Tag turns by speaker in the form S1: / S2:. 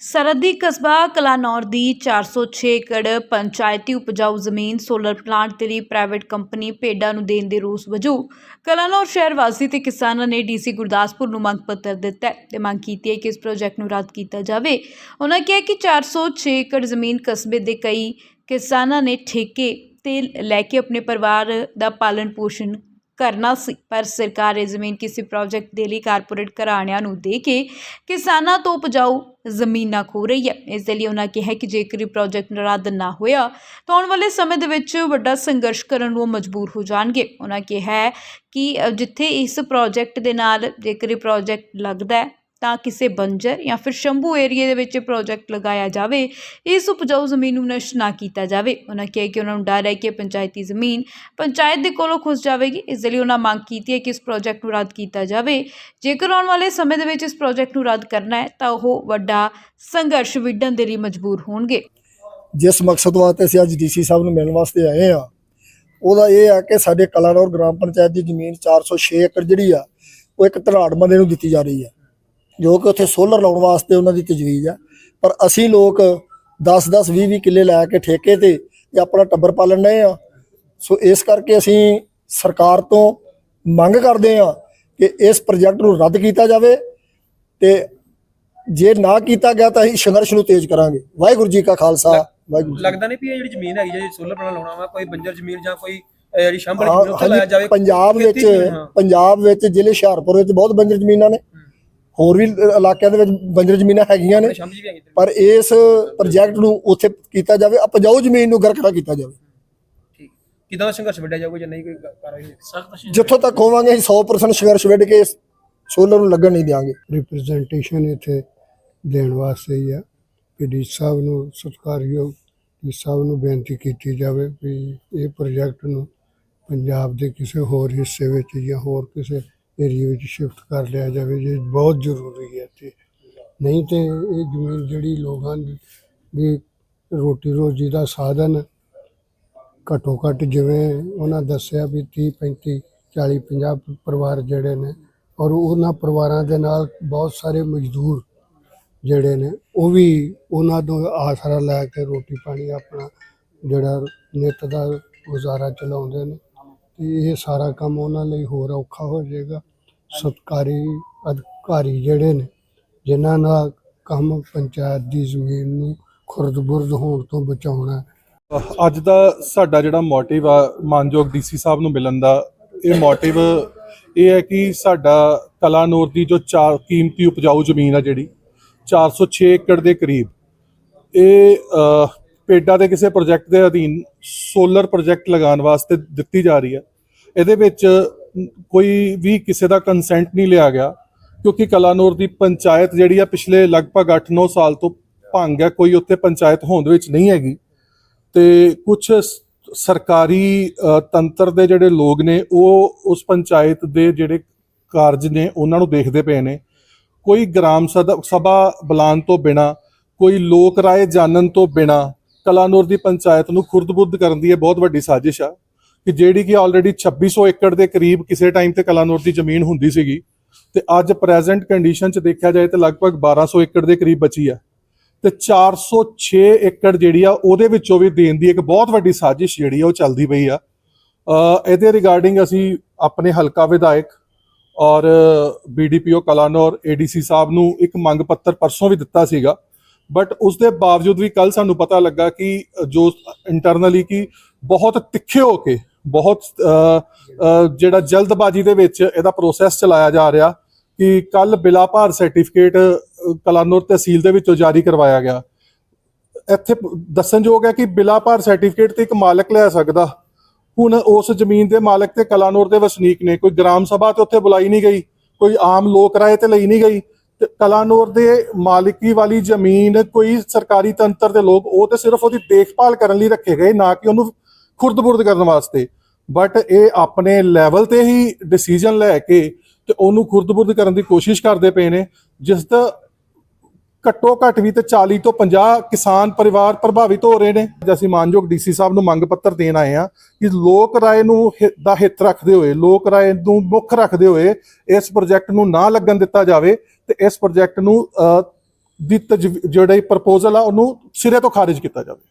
S1: ਸਰਹੱਦੀ ਕਸਬਾ ਕਲਾਨੌਰ ਦੀ 406 ਏਕੜ ਪੰਚਾਇਤੀ ਉਪਜਾਊ ਜ਼ਮੀਨ ਸੋਲਰ ਪਲਾਂਟ ਦੇ ਲਈ ਪ੍ਰਾਈਵੇਟ ਕੰਪਨੀ ਭੇਡਾਂ ਨੂੰ ਦੇਣ ਦੇ ਰੋਸ ਵਜੋਂ ਕਲਾਨੌਰ ਸ਼ਹਿਰ ਵਾਸੀ ਤੇ ਕਿਸਾਨਾਂ ਨੇ ਡੀਸੀ ਗੁਰਦਾਸਪੁਰ ਨੂੰ ਮੰਗ ਪੱਤਰ ਦਿੱਤਾ ਹੈ ਤੇ ਮੰਗ ਕੀਤੀ ਹੈ ਕਿ ਇਸ ਪ੍ਰੋਜੈਕਟ ਨੂੰ ਰੱਦ ਕੀਤਾ ਜਾਵੇ। ਉਹਨਾਂ ਕਿਹਾ ਕਿ 406 ਏਕੜ ਜ਼ਮੀਨ ਕਸਬੇ ਦੇ ਕਈ ਕਿਸਾਨਾਂ ਨੇ ਠੇਕੇ ਤੇ ਲੈ ਕੇ ਆਪਣੇ ਪਰਿਵਾਰ ਦਾ ਪਾਲਣ ਪੋਸ਼ਣ ਕਰਨਾ ਸੀ। ਪਰ ਸਰਕਾਰ ਇਹ ਜ਼ਮੀਨ ਕਿਸੇ ਪ੍ਰੋਜੈਕਟ ਦੇ ਲਈ ਕਾਰਪੋਰੇਟ ਘਰਾਣਿਆਂ ਨੂੰ ਦੇ ਕੇ ਕਿਸਾਨਾਂ ਤੋਂ ਉਪਜਾਊ ਜ਼ਮੀਨਾਂ ਖੋ ਰਹੀ ਹੈ। ਇਸ ਦੇ ਲਈ ਉਹਨਾਂ ਕਿਹਾ ਕਿ ਜੇਕਰ ਇਹ ਪ੍ਰੋਜੈਕਟ ਰੱਦ ਨਾ ਹੋਇਆ, ਤਾਂ ਆਉਣ ਵਾਲੇ ਸਮੇਂ ਦੇ ਵਿੱਚ ਵੱਡਾ ਸੰਘਰਸ਼ ਕਰਨ ਨੂੰ ਉਹ ਮਜਬੂਰ ਹੋ ਜਾਣਗੇ। ਉਹਨਾਂ ਕਿਹਾ ਕਿ ਜਿੱਥੇ ਇਸ ਪ੍ਰੋਜੈਕਟ ਦੇ ਨਾਲ ਜੇਕਰ ਇਹ ਪ੍ਰੋਜੈਕਟ ਲੱਗਦਾ ਤਾਂ ਕਿਸੇ ਬੰਜਰ ਜਾਂ ਫਿਰ ਸ਼ੰਭੂ ਏਰੀਏ ਦੇ ਵਿੱਚ ਇਹ ਪ੍ਰੋਜੈਕਟ ਲਗਾਇਆ ਜਾਵੇ, ਇਸ ਉਪਜਾਊ ਜ਼ਮੀਨ ਨੂੰ ਨਸ਼ਟ ਨਾ ਕੀਤਾ ਜਾਵੇ। ਉਹਨਾਂ ਕਿਹਾ ਕਿ ਉਹਨਾਂ ਨੂੰ ਡਰ ਹੈ ਕਿ ਪੰਚਾਇਤੀ ਜ਼ਮੀਨ ਪੰਚਾਇਤ ਦੇ ਕੋਲੋਂ ਖੁੱਸ ਜਾਵੇਗੀ। ਇਸ ਦੇ ਲਈ ਉਹਨਾਂ ਮੰਗ ਕੀਤੀ ਹੈ ਕਿ ਇਸ ਪ੍ਰੋਜੈਕਟ ਨੂੰ ਰੱਦ ਕੀਤਾ ਜਾਵੇ। ਜੇਕਰ ਆਉਣ ਵਾਲੇ ਸਮੇਂ ਦੇ ਵਿੱਚ ਇਸ ਪ੍ਰੋਜੈਕਟ ਨੂੰ ਰੱਦ ਕਰਨਾ ਹੈ, ਤਾਂ ਉਹ ਵੱਡਾ ਸੰਘਰਸ਼ ਵਿੱਢਣ ਦੇ ਲਈ ਮਜਬੂਰ ਹੋਣਗੇ।
S2: ਜਿਸ ਮਕਸਦ ਵਾਸਤੇ ਅਸੀਂ ਅੱਜ ਡੀਸੀ ਸਾਹਿਬ ਨੂੰ ਮਿਲਣ ਵਾਸਤੇ ਆਏ ਆ ਉਹਦਾ ਇਹ ਆ ਕਿ ਸਾਡੇ ਕਲਾਨੌਰ ਗ੍ਰਾਮ ਪੰਚਾਇਤ ਦੀ ਜ਼ਮੀਨ 406 ਏਕੜ ਜਿਹੜੀ ਆ, ਉਹ ਇੱਕ ਧਨਾੜ ਬੰਦੇ ਨੂੰ ਦਿੱਤੀ ਜਾ ਰਹੀ ਹੈ। ਜੋ ਕਿ ਉੱਥੇ ਸੋਲਰ ਲਾਉਣ ਵਾਸਤੇ ਉਹਨਾਂ ਦੀ ਤਜਵੀਜ਼ ਆ। ਪਰ ਅਸੀਂ ਲੋਕ 10 10 20 20 ਕਿੱਲੇ ਲੈ ਕੇ ਠੇਕੇ ਤੇ ਤੇ ਆਪਣਾ ਟੱਬਰ ਪਾਲਣ ਰਹੇ ਆ। ਸੋ ਇਸ ਕਰਕੇ ਅਸੀਂ ਸਰਕਾਰ ਤੋਂ ਮੰਗ ਕਰਦੇ ਆ ਕਿ ਇਸ ਪ੍ਰੋਜੈਕਟ ਨੂੰ ਰੱਦ ਕੀਤਾ ਜਾਵੇ ਤੇ ਜੇ ਨਾ ਕੀਤਾ ਗਿਆ ਤਾਂ ਅਸੀਂ ਸੰਘਰਸ਼ ਨੂੰ ਤੇਜ਼ ਕਰਾਂਗੇ। ਵਾਹਿਗੁਰੂ ਜੀ ਕਾ ਖਾਲਸਾ ਜੀ
S3: ਲੱਗਦਾ ਨਹੀਂ ਵੀ ਇਹ ਜਿਹੜੀ ਜ਼ਮੀਨ ਹੈਗੀ ਜਿਹੜੀ ਸੋਲਰ ਪੈਨਲ ਲਾਉਣਾ ਵਾ ਕੋਈ ਬੰਜਰ ਜ਼ਮੀਨ ਜਾਂ ਕੋਈ ਜਿਹੜੀ ਸ਼ੰਭਰ
S2: ਹਾਂ,
S3: ਜ਼ਮੀਨ ਉੱਥੇ ਲਾਇਆ ਜਾਵੇ
S2: ਪੰਜਾਬ ਵਿੱਚ। ਪੰਜਾਬ ਵਿੱਚ ਜ਼ਿਲ੍ਹੇ ਹੁਸ਼ਿਆਰਪੁਰ ਵਿੱਚ ਬਹੁਤ ਬੰਜਰ ਜ਼ਮੀਨਾਂ ਨੇ। ਹੋਰ ਵੀ ਇਲਾਕਿਆਂ ਦੇ ਵਿੱਚ ਬੰਜਰ ਜ਼ਮੀਨਾਂ ਹੈਗੀਆਂ ਨੇ।
S3: ਜੀ।
S2: ਪਰ ਇਸ ਪ੍ਰੋਜੈਕਟ ਨੂੰ ਉੱਥੇ ਕੀਤਾ ਜਾਵੇ ਉਪਜਾਊ ਜ਼ਮੀਨ ਨੂੰ ਗਰਕਰਾ ਕੀਤਾ ਜਾਵੇ।
S3: ਕਿਦਾਂ ਦਾ ਸੰਘਰਸ਼ ਵੱਡਿਆ ਜਾਊਗਾ ਜੇ ਨਹੀਂ ਕੋਈ ਕਾਰਵਾਈ
S2: ਜਿੱਥੋਂ ਤੱਕ ਹੋਵਾਂਗੇ ਅਸੀਂ 100% ਸੰਘਰਸ਼ ਵਿੱਢ ਕੇ ਇਸ ਸੋਲਰ ਨੂੰ ਲੱਗਣ ਨਹੀਂ ਦਿਆਂਗੇ।
S4: ਰਿਪਰੈਜ਼ੈਂਟੇਸ਼ਨ ਇੱਥੇ ਦੇਣ ਵਾਸਤੇ ਹੀ ਆ। ਕਿ ਡੀ ਸਾਹਿਬ ਨੂੰ ਸਤਿਕਾਰਯੋਗ ਡੀ ਸਾਹਿਬ ਨੂੰ ਬੇਨਤੀ ਕੀਤੀ ਜਾਵੇ ਵੀ ਇਹ ਪ੍ਰੋਜੈਕਟ ਨੂੰ ਪੰਜਾਬ ਦੇ ਕਿਸੇ ਹੋਰ ਹਿੱਸੇ ਵਿੱਚ ਜਾਂ ਹੋਰ ਕਿਸੇ ਏਰੀਏ ਵਿੱਚ ਸ਼ਿਫਟ ਕਰ ਲਿਆ ਜਾਵੇ, ਜੇ ਬਹੁਤ ਜ਼ਰੂਰੀ ਹੈ ਤੇ ਨਹੀਂ ਤੇ ਇਹ ਜ਼ਮੀਨ ਜਿਹੜੀ ਲੋਕਾਂ ਦੀ ਦੀ ਰੋਟੀ ਰੋਜੀ ਦਾ ਸਾਧਨ ਘੱਟੋ ਘੱਟ ਜਿਵੇਂ ਉਹਨਾਂ ਦੱਸਿਆ ਵੀ 30 35 40 50 ਪਰਿਵਾਰ ਜਿਹੜੇ ਨੇ, ਔਰ ਉਹਨਾਂ ਪਰਿਵਾਰਾਂ ਦੇ ਨਾਲ ਬਹੁਤ ਸਾਰੇ ਮਜ਼ਦੂਰ ਜਿਹੜੇ ਨੇ, ਉਹ ਵੀ ਉਹਨਾਂ ਤੋਂ ਆਸਰਾ ਲੈ ਕੇ ਰੋਟੀ ਪਾਣੀ ਆਪਣਾ ਜਿਹੜਾ ਨਿੱਤ ਦਾ ਗੁਜ਼ਾਰਾ ਚਲਾਉਂਦੇ ਨੇ। ਤੇ ਇਹ ਸਾਰਾ ਕੰਮ ਉਹਨਾਂ ਲਈ ਹੋਰ ਔਖਾ ਹੋ ਜਾਏਗਾ। ਸਰਕਾਰੀ ਅਧਿਕਾਰੀ ਜਿਹੜੇ ਨੇ, ਜਿਨ੍ਹਾਂ ਨਾਲ ਕੰਮ ਪੰਚਾਇਤ ਦੀ ਜ਼ਮੀਨ ਨੂੰ ਖੁਰਦ-ਬੁਰਦ ਹੋਣ ਤੋਂ ਬਚਾਉਣਾ
S5: ਅੱਜ ਦਾ ਸਾਡਾ ਜਿਹੜਾ ਮੋਟਿਵ ਆ, ਮਾਨਯੋਗ ਡੀਸੀ ਸਾਹਿਬ ਨੂੰ ਮਿਲਣ ਦਾ, ਇਹ ਮੋਟਿਵ ਇਹ ਹੈ ਕਿ ਸਾਡਾ ਕਲਾਨੌਰ ਦੀ ਜੋ ਚਾਰ ਕੀਮਤੀ ਉਪਜਾਊ ਜ਼ਮੀਨ ਆ ਜਿਹੜੀ 406 ਏਕੜ ਦੇ ਕਰੀਬ, ਇਹ ਪੇਡਾ ਦੇ ਕਿਸੇ ਪ੍ਰੋਜੈਕਟ ਦੇ ਅਧੀਨ ਸੋਲਰ ਪ੍ਰੋਜੈਕਟ ਲਗਾਉਣ ਵਾਸਤੇ ਦਿੱਤੀ ਜਾ ਰਹੀ ਹੈ। ਇਹਦੇ ਵਿੱਚ ਕੋਈ ਵੀ ਕਿਸੇ ਦਾ ਕੰਸੈਂਟ ਨਹੀਂ ਲਿਆ ਗਿਆ, ਕਿਉਂਕਿ ਕਲਾਨੌਰ ਦੀ ਪੰਚਾਇਤ ਜਿਹੜੀ ਆ ਪਿਛਲੇ ਲਗਭਗ 8-9 ਸਾਲ ਤੋਂ ਭੰਗ ਹੈ, ਕੋਈ ਉੱਥੇ ਪੰਚਾਇਤ ਹੋਂਦ ਵਿੱਚ ਨਹੀਂ ਹੈਗੀ। ਤੇ ਕੁਝ ਸਰਕਾਰੀ ਤੰਤਰ ਦੇ ਜਿਹੜੇ ਲੋਕ ਨੇ, ਉਹ ਉਸ ਪੰਚਾਇਤ ਦੇ ਜਿਹੜੇ ਕਾਰਜ ਨੇ, ਉਹਨਾਂ ਨੂੰ ਦੇਖਦੇ ਪਏ ਨੇ। ਕੋਈ ਗ੍ਰਾਮ ਸਦ- ਸਭਾ ਬੁਲਾਉਣ ਤੋਂ ਬਿਨਾ, ਕੋਈ ਲੋਕ ਰਾਏ ਜਾਣਨ ਤੋਂ ਬਿਨਾ ਕਲਾਨੌਰ ਦੀ ਪੰਚਾਇਤ ਨੂੰ ਖੁਰਦ-ਬੁਰਦ ਕਰਨ ਦੀ ਇਹ ਬਹੁਤ ਵੱਡੀ ਸਾਜ਼ਿਸ਼ ਆ ਕਿ ਜਿਹੜੀ ਕਿ ਆਲਰੇਡੀ 2600 ਏਕੜ ਦੇ ਕਰੀਬ ਕਿਸੇ ਟਾਈਮ ਤੇ ਕਲਾਨੌਰ ਦੀ ਜ਼ਮੀਨ ਹੁੰਦੀ ਸੀਗੀ ਤੇ ਅੱਜ ਪ੍ਰੈਜ਼ੈਂਟ ਕੰਡੀਸ਼ਨ 'ਚ ਦੇਖਿਆ ਜਾਏ ਤਾਂ ਲਗਭਗ 1200 ਏਕੜ ਦੇ ਕਰੀਬ ਬਚੀ ਆ ਤੇ 406 ਏਕੜ ਜਿਹੜੀ ਆ ਉਹਦੇ ਵਿੱਚੋਂ ਵੀ ਦੇਣ ਦੀ ਇੱਕ ਬਹੁਤ ਵੱਡੀ ਸਾਜ਼ਿਸ਼ ਜਿਹੜੀ ਆ ਉਹ ਚੱਲਦੀ ਪਈ ਆ। ਇਹਦੇ ਰਿਗਾਰਡਿੰਗ ਅਸੀਂ ਆਪਣੇ ਹਲਕਾ ਵਿਧਾਇਕ ਔਰ ਬੀਡੀਪੀਓ ਕਲਾਨੌਰ ਏਡੀਸੀ ਸਾਹਿਬ ਨੂੰ ਇੱਕ ਮੰਗ ਪੱਤਰ ਪਰਸੋਂ ਵੀ ਦਿੱਤਾ ਸੀਗਾ ਬਟ ਉਸ ਦੇ ਬਾਵਜੂਦ ਵੀ ਕੱਲ ਸਾਨੂੰ ਪਤਾ ਲੱਗਾ ਕਿ ਜੋ ਇੰਟਰਨਲੀ ਕਿ ਬਹੁਤ ਤਿੱਖੇ ਹੋ ਕੇ, ਬਹੁਤ ਜਿਹੜਾ ਜਲਦਬਾਜ਼ੀ ਦੇ ਵਿੱਚ ਇਹਦਾ ਪ੍ਰੋਸੈਸ ਚਲਾਇਆ ਜਾ ਰਿਹਾ ਕਿ ਕੱਲ ਬਿਲਾ ਭਾਰ ਸਰਟੀਫਿਕੇਟ ਕਲਾਨੌਰ ਤਹਿਸੀਲ ਦੇ ਵਿੱਚੋਂ ਜਾਰੀ ਕਰਵਾਇਆ ਗਿਆ। ਇੱਥੇ ਦੱਸਣਯੋਗ ਹੈ ਕਿ ਬਿਲਾ ਭਾਰ ਸਰਟੀਫਿਕੇਟ ਤੇ ਇੱਕ ਮਾਲਕ ਲੈ ਸਕਦਾ। ਹੁਣ ਉਸ ਜ਼ਮੀਨ ਦੇ ਮਾਲਕ ਤੇ ਕਲਾਨੌਰ ਦੇ ਵਸਨੀਕ ਨੇ, ਕੋਈ ਗ੍ਰਾਮ ਸਭਾ ਤੇ ਉੱਥੇ ਬੁਲਾਈ ਨਹੀਂ ਗਈ, ਕੋਈ ਆਮ ਲੋਕ ਰਾਏ ਤੇ ਲਈ ਨਹੀਂ ਗਈ। ਕਲਾਨੌਰ ਦੇ ਮਾਲਕੀ ਵਾਲੀ ਜ਼ਮੀਨ ਕੋਈ ਸਰਕਾਰੀ ਤੰਤਰ ਦੇ ਲੋਕ, ਉਹ ਤੇ ਸਿਰਫ ਉਹਦੀ ਦੇਖਭਾਲ ਕਰਨ ਲਈ ਰੱਖੇ ਗਏ, ਨਾ ਕਿ ਉਹਨੂੰ ਖੁਰਦ-ਬੁਰਦ ਕਰਨ ਵਾਸਤੇ। ਬਟ ਇਹ ਆਪਣੇ ਲੈਵਲ ਤੇ ਹੀ ਡਿਸੀਜਨ ਲੈ ਕੇ ਤੇ ਉਹਨੂੰ ਖੁਰਦ-ਬੁਰਦ ਕਰਨ ਦੀ ਕੋਸ਼ਿਸ਼ ਕਰਦੇ ਪਏ ਨੇ, ਜਿਸ ਦਾ ਘੱਟੋ ਘੱਟ ਵੀ ਤੇ 40 ਤੋਂ 50 ਕਿਸਾਨ ਪਰਿਵਾਰ ਪ੍ਰਭਾਵਿਤ ਹੋ ਰਹੇ ਨੇ। ਅੱਜ ਅਸੀਂ ਮਾਨਯੋਗ ਡੀਸੀ ਸਾਹਿਬ ਨੂੰ ਮੰਗ ਪੱਤਰ ਦੇਣ ਆਏ ਆ ਕਿ ਲੋਕ ਰਾਏ ਨੂੰ ਹਿ- ਦਾ ਹਿੱਤ ਰੱਖਦੇ ਹੋਏ, ਲੋਕ ਰਾਏ ਨੂੰ ਮੁੱਖ ਰੱਖਦੇ ਹੋਏ ਇਸ ਪ੍ਰੋਜੈਕਟ ਨੂੰ ਨਾ ਲੱਗਣ ਦਿੱਤਾ ਜਾਵੇ। ਤੇ ਇਸ ਪ੍ਰੋਜੈਕਟ ਨੂੰ ਦੀ ਤਜਵੀ- ਜਿਹੜਾ ਪ੍ਰਪੋਜ਼ਲ ਆ, ਉਹਨੂੰ ਸਿਰੇ ਤੋਂ ਖਾਰਿਜ ਕੀਤਾ ਜਾਵੇ।